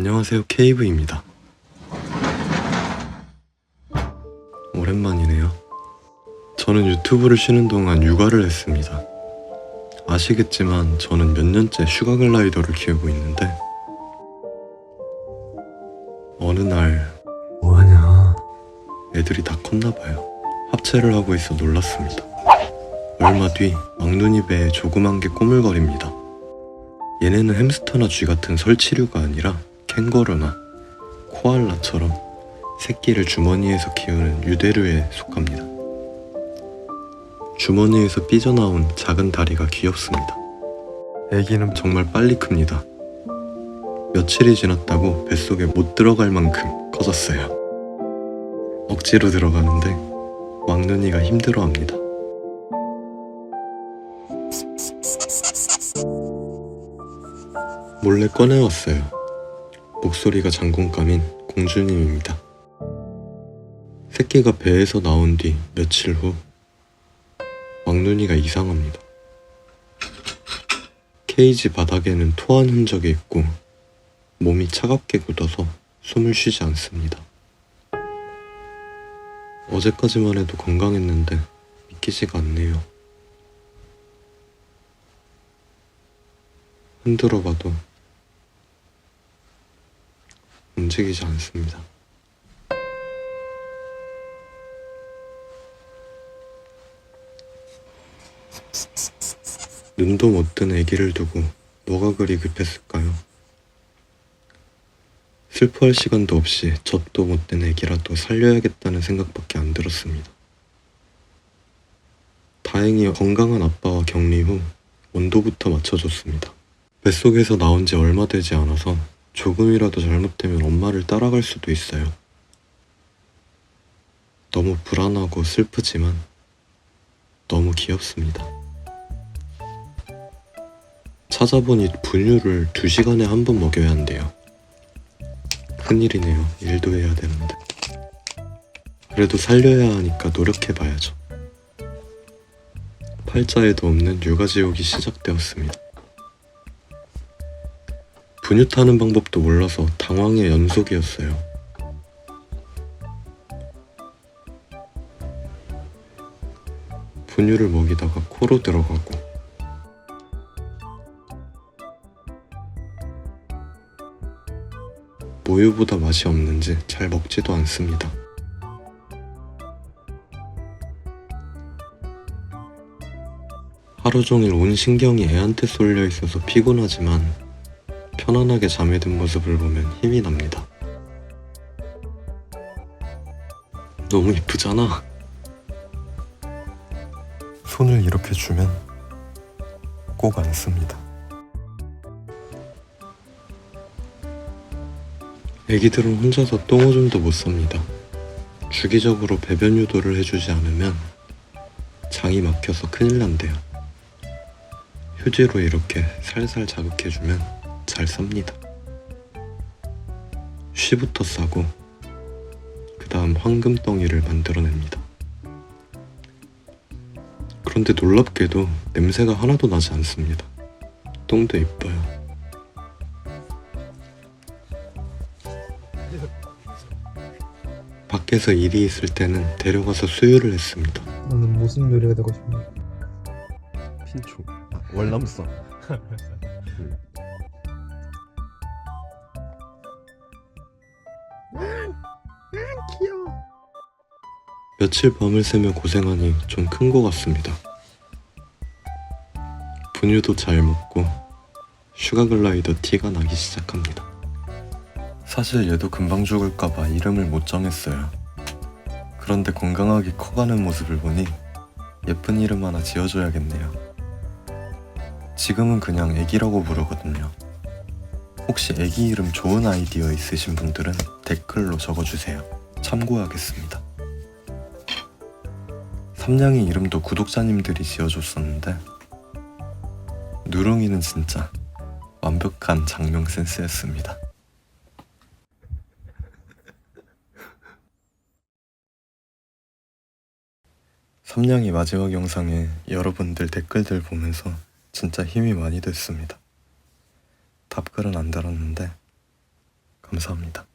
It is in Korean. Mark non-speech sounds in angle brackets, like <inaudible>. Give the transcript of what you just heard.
안녕하세요 케이브입니다. 오랜만이네요. 저는 유튜브를 쉬는 동안 육아를 했습니다. 아시겠지만 저는 몇 년째 슈가 글라이더를 키우고 있는데 어느 날 뭐하냐? 애들이 다 컸나봐요. 합체를 하고 있어 놀랐습니다. 얼마 뒤 막눈이 배에 조그만 게 꼬물거립니다. 얘네는 햄스터나 쥐 같은 설치류가 아니라 캥거루나 코알라처럼 새끼를 주머니에서 키우는 유대류에 속합니다. 주머니에서 삐져나온 작은 다리가 귀엽습니다. 애기는 정말 빨리 큽니다. 며칠이 지났다고 뱃속에 못 들어갈 만큼 커졌어요. 억지로 들어가는데 왕눈이가 힘들어합니다. 몰래 꺼내왔어요. 목소리가 장군감인 공주님입니다. 새끼가 배에서 나온 뒤 며칠 후 왕눈이가 이상합니다. 케이지 바닥에는 토한 흔적이 있고 몸이 차갑게 굳어서 숨을 쉬지 않습니다. 어제까지만 해도 건강했는데 믿기지가 않네요. 흔들어 봐도 움직이지 않습니다. 눈도 못 뜬 아기를 두고 뭐가 그리 급했을까요? 슬퍼할 시간도 없이 젖도 못 된 아기라도 살려야겠다는 생각밖에 안 들었습니다. 다행히 건강한 아빠와 격리 후 온도부터 맞춰줬습니다. 뱃속에서 나온 지 얼마 되지 않아서 조금이라도 잘못되면 엄마를 따라갈 수도 있어요. 너무 불안하고 슬프지만 너무 귀엽습니다. 찾아보니 분유를 2시간에 한 번 먹여야 한대요. 큰일이네요. 일도 해야 되는데. 그래도 살려야 하니까 노력해봐야죠. 팔자에도 없는 육아지옥이 시작되었습니다. 분유 타는 방법도 몰라서 당황의 연속이었어요. 분유를 먹이다가 코로 들어가고 모유보다 맛이 없는지 잘 먹지도 않습니다. 하루 종일 온 신경이 애한테 쏠려 있어서 피곤하지만 편안하게 잠에 든 모습을 보면 힘이 납니다. 너무 이쁘잖아. 손을 이렇게 주면 꼭 안습니다. 애기들은 혼자서 똥오줌도 못 쌉니다. 주기적으로 배변 유도를 해주지 않으면 장이 막혀서 큰일 난대요. 휴지로 이렇게 살살 자극해주면 잘 쌉니다. 쉬부터 싸고 그 다음 황금덩이를 만들어냅니다. 그런데 놀랍게도 냄새가 하나도 나지 않습니다. 똥도 이뻐요. 밖에서 일이 있을 때는 데려가서 수유를 했습니다. 너는 무슨 요리가 되고? 신초 아, 월남쌈 <laughs> 며칠 밤을 새며 고생하니 좀 큰 것 같습니다. 분유도 잘 먹고 슈가 글라이더 티가 나기 시작합니다. 사실 얘도 금방 죽을까봐 이름을 못 정했어요. 그런데 건강하게 커가는 모습을 보니 예쁜 이름 하나 지어줘야겠네요. 지금은 그냥 애기라고 부르거든요. 혹시 애기 이름 좋은 아이디어 있으신 분들은 댓글로 적어주세요. 참고하겠습니다. 삼냥이 이름도 구독자님들이 지어줬었는데 누룽이는 진짜 완벽한 장명 센스였습니다. 삼냥이 마지막 영상에 여러분들 댓글들 보면서 진짜 힘이 많이 됐습니다. 답글은 안 달았는데 감사합니다.